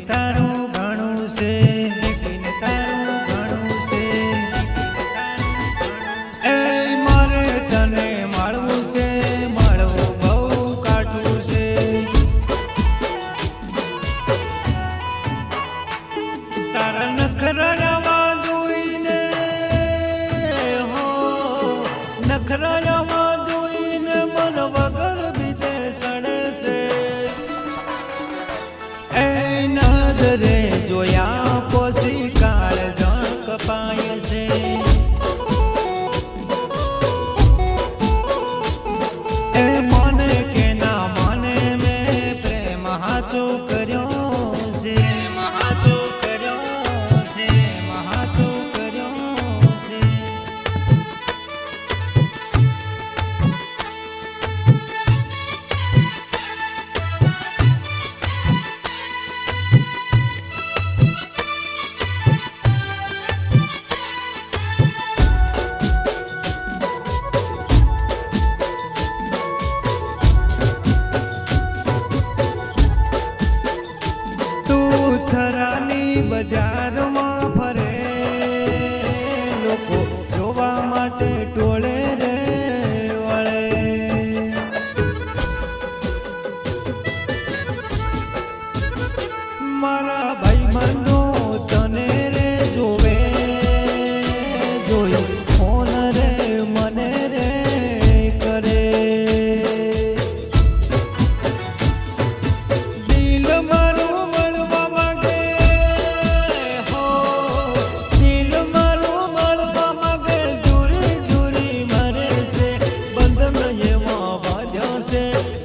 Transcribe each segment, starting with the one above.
તારું ઘણું છે તારું છે એ બહુ કાઠું છે. તારા નખરા નખરા હાચો કર્યો. પથરાની બજારમાં ફરે. લોકો જોવા માટે ટોળે રે વળે. મારા ભાઈ મંદો você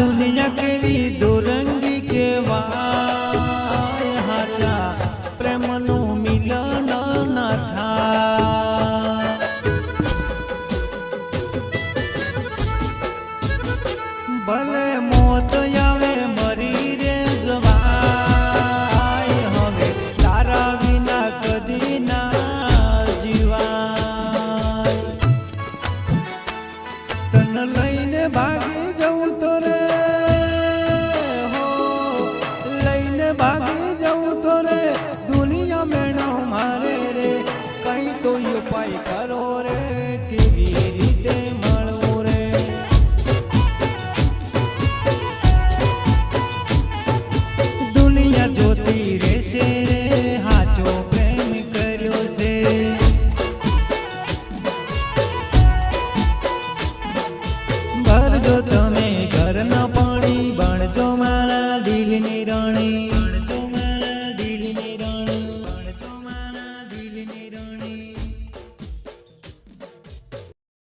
tu niña querido. करो रे